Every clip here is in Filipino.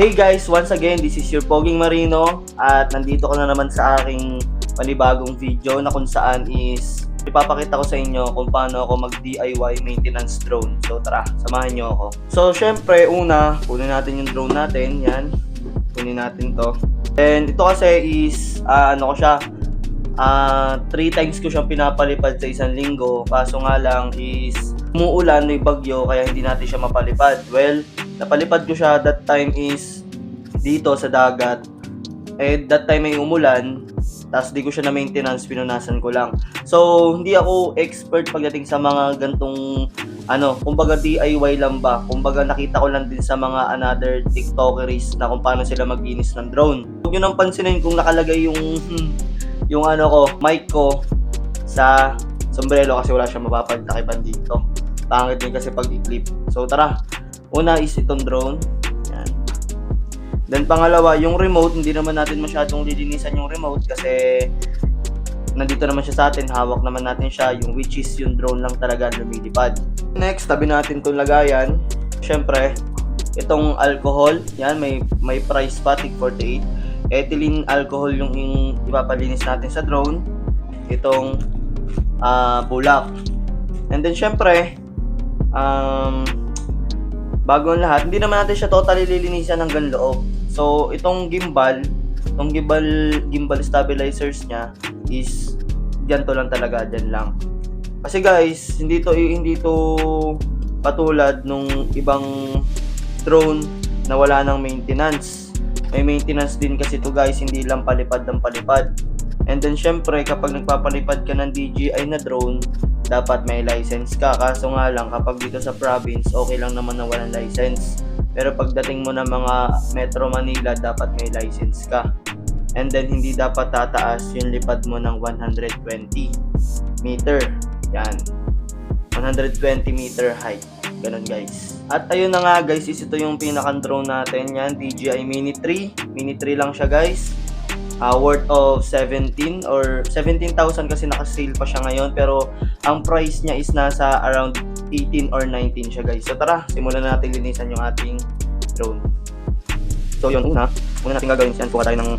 Hey guys, once again, this is your Poging Marino at nandito ko na naman sa aking panibagong video na kung saan is ipapakita ko sa inyo kung paano ako mag-DIY maintenance drone. So tara, samahan nyo ako. So syempre, una, kunin natin yung drone natin, yan. Kunin natin to. And ito kasi is, ah, ano ko siya, ah, three times ko siyang pinapalipad sa isang linggo. Kaso nga lang is, umuulan, may bagyo, kaya hindi natin siya mapalipad. Well, napalipad ko siya that time is dito sa dagat. Eh, that time may umulan, tapos di ko siya na maintenance, pinunasan ko lang. So, hindi ako expert pagdating sa mga gantong, ano, kumbaga DIY lang ba? Kumbaga nakita ko lang din sa mga another TikTokeries na kung paano sila maglinis ng drone. Huwag nyo nang pansinin kung nakalagay yung, yung ano ko, mic ko sa sombrero kasi wala siya mapapagtakiban dito. Pangit din kasi pag i-clip. So, tara. Una is itong drone. Yan. Then pangalawa, yung remote, hindi naman natin masyadong lilinisan yung remote kasi nandito naman siya sa atin, hawak naman natin siya, yung which is yung drone lang talaga lumilipad. Next, tabi natin itong lagayan. Siyempre, itong alcohol, yan, may, may price pa, tig 48. Ethylene alcohol yung, yung ipapalinis natin sa drone. Itong ah bulak. And then, syempre, um, bago ang lahat, hindi naman natin siya totally lilinisan hanggang loob. So, itong gimbal, itong gimbal, gimbal stabilizers niya is ganito lang talaga, dyan lang. Kasi guys, hindi to hindi to katulad nung ibang drone na wala ng maintenance. May maintenance din kasi to guys, hindi lang palipad ng palipad. And then syempre, kapag nagpapalipad ka ng DJI na drone, dapat may license ka. Kaso nga lang, kapag dito sa province, okay lang naman na walang license. Pero pagdating mo ng mga Metro Manila, dapat may license ka. And then, hindi dapat tataas yung lipad mo ng 120 meter. Yan. 120 meter height. Ganun guys. At ayun na nga guys, is ito yung pinakang drone natin. Yan, DJI Mini 3. Mini 3 lang siya guys. Uh, worth of 17 or 17,000 kasi naka-sale pa siya ngayon. Pero ang price niya is nasa around 18 or 19 siya guys. So tara, simulan na natin linisan yung ating drone. So yun, una, una natin gagawin yan, kuha tayo ng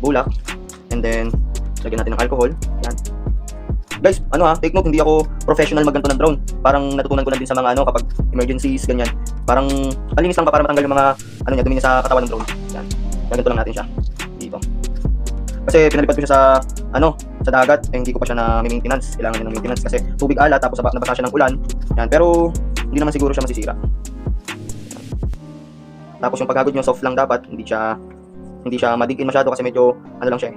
bulak. And then, lagyan natin ng alcohol. Yan. Guys, ano ha, take note, hindi ako professional magganto ng drone. Parang natutunan ko lang din sa mga ano, kapag emergencies, ganyan. Parang, alinis lang pa para matanggal yung mga, ano niya, dumi sa katawan ng drone. Yan. Gaganto lang natin siya. Kasi pinalipad ko siya sa, ano, sa dagat, eh, hindi ko pa siya na maintenance. Kailangan niya ng maintenance kasi tubig ala, tapos naba- nabasa siya ng ulan. Yan, pero, hindi naman siguro siya masisira. Tapos yung paghagod nyo, soft lang dapat, hindi siya hindi siya madigin masyado kasi medyo ano lang siya eh.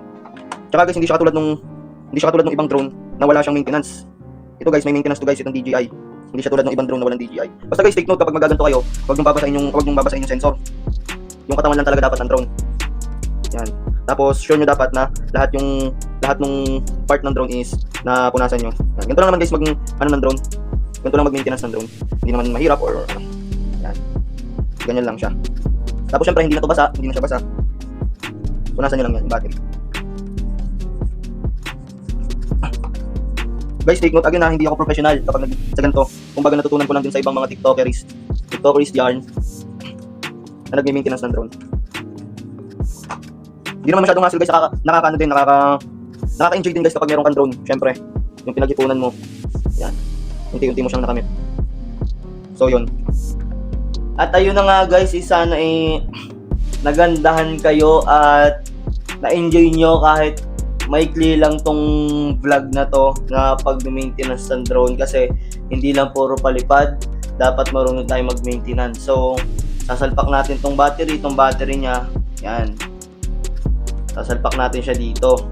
Tsaka guys, hindi siya katulad nung hindi siya katulad ng ibang drone na wala siyang maintenance. Ito guys, may maintenance to guys itong DJI. Hindi siya tulad ng ibang drone na walang DJI. Basta guys, take note kapag magaganto kayo, huwag niyong babasahin yung huwag niyong babasahin yung sensor. Yung katawan lang talaga dapat ng drone. Yan. Tapos sure nyo dapat na lahat yung lahat ng part ng drone is na punasan nyo. Yan. Ganito lang naman guys mag ano ng drone. Ganito lang mag-maintenance ng drone. Hindi naman mahirap or. Yan. Ganyan lang siya. Tapos syempre hindi na to basa, hindi na siya basa. Punasan nyo lang yan, yung battery. Guys, take note again na hindi ako professional kapag nag sa ganito. Kumbaga natutunan ko lang din sa ibang mga TikTokeries. TikTokeries yarn na nag-maintenance ng drone. Hindi naman masyadong hassle guys, nakaka, nakaka din, nakaka, nakaka-enjoy din guys kapag meron kang drone. Syempre, yung pinag-ipunan mo. Yan. Unti-unti mo siyang nakamit. So, yun. At ayun na nga guys, isa na eh, nagandahan kayo at na-enjoy nyo kahit maikli lang tong vlog na to na pag-maintenance ng drone kasi hindi lang puro palipad, dapat marunong tayo mag-maintenance. So, sasalpak natin tong battery, tong battery niya, yan. Sasalpak natin siya dito.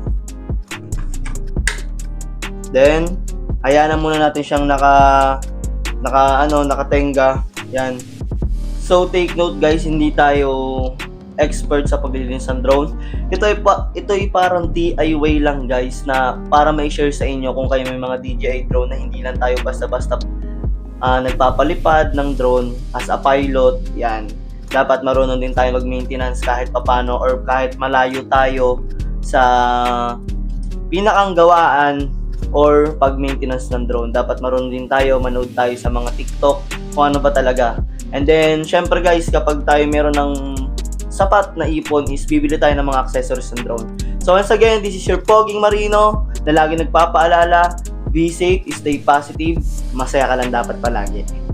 Then, hayaan na muna natin siyang naka naka ano, nakatenga. Yan. So take note guys, hindi tayo expert sa paglilinis ng drone. Ito ay pa, ito ay parang DIY lang guys na para ma-share sa inyo kung kayo may mga DJI drone na hindi lang tayo basta-basta ah, nagpapalipad ng drone as a pilot. Yan. Dapat marunong din tayo mag-maintenance kahit papano or kahit malayo tayo sa pinakang gawaan or pag-maintenance ng drone. Dapat marunong din tayo, manood tayo sa mga TikTok kung ano ba talaga. And then, syempre guys, kapag tayo meron ng sapat na ipon is bibili tayo ng mga accessories ng drone. So once again, this is your Poging Marino na lagi nagpapaalala, be safe, stay positive, masaya ka lang dapat palagi.